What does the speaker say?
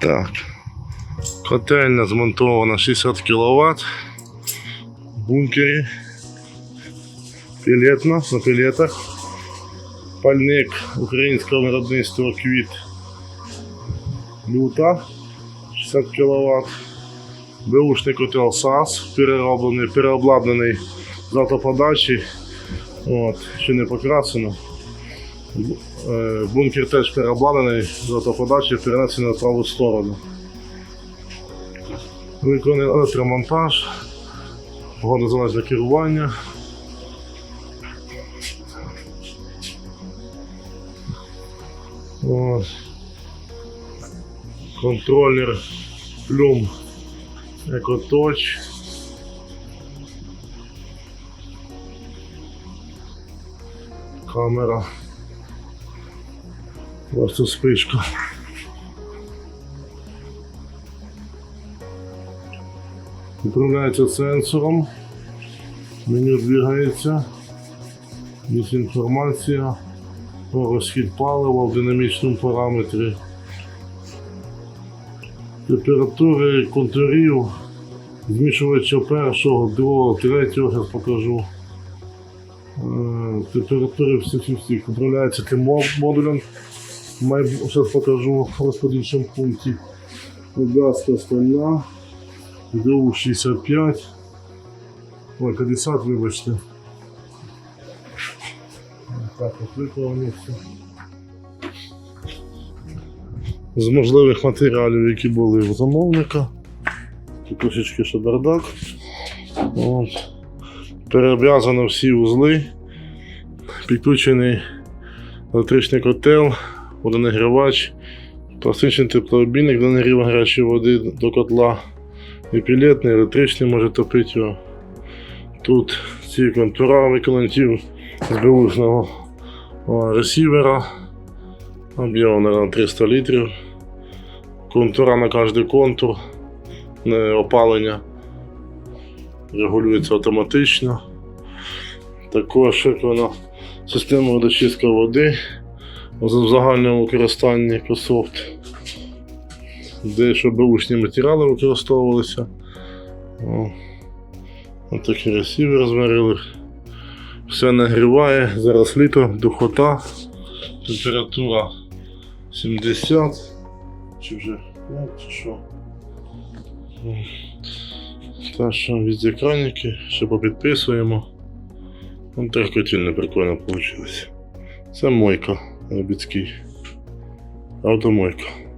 Так. Котельня змонтована 60 кВт. В бункері. Пілетна на пілетах. Пальник українського виробництва квіт. Люта 60 кВт. Беушний котел САС, перероблений, переобладнаний з автоподачі. От, ще не покрасено. Е, Бункер теж переобладнаний з автоподачі, перенесений на праву сторону. Виконаний електромонтаж, погодозалежне керування. От. Контролер Plum EcoTouch. Камера. Тут спишка. Управляється сенсором. Меню двигається. Є інформація про розхід палива в динамічному параметрі. Температури контурів, змішувача першого, другого, третього, зараз покажу. Е, Температури всіх всіх управляється тим модулем. Зараз покажу в розподільчому пункті. Газка стальна, ДУ 65. Ой, 50, вибачте. Так, виконані все. З можливих матеріалів, які були у замовника. Тут трошечки ще бардак. От. Перев'язано всі вузли. Підключений електричний котел, водонагрівач, пластичний теплообійник для нагріву гарячої води до котла. І пілетний, електричний може топити його. Тут ці контура виконані з беушного ресівера. Об'єм на 300 літрів. Контура на кожний контур. Опалення. Регулюється автоматично. Також виконана система водочистки води в загальному використанні Microsoft, де щоб беушні матеріали використовувалися. Ось такий ресівер зварили. Все нагріває, зараз літо, духота, температура 70 чи вже 5 чи що. Так що везде краніки, ще попідписуємо. Ну, так котельно прикольно вийшло. Це мойка logicky automobilka.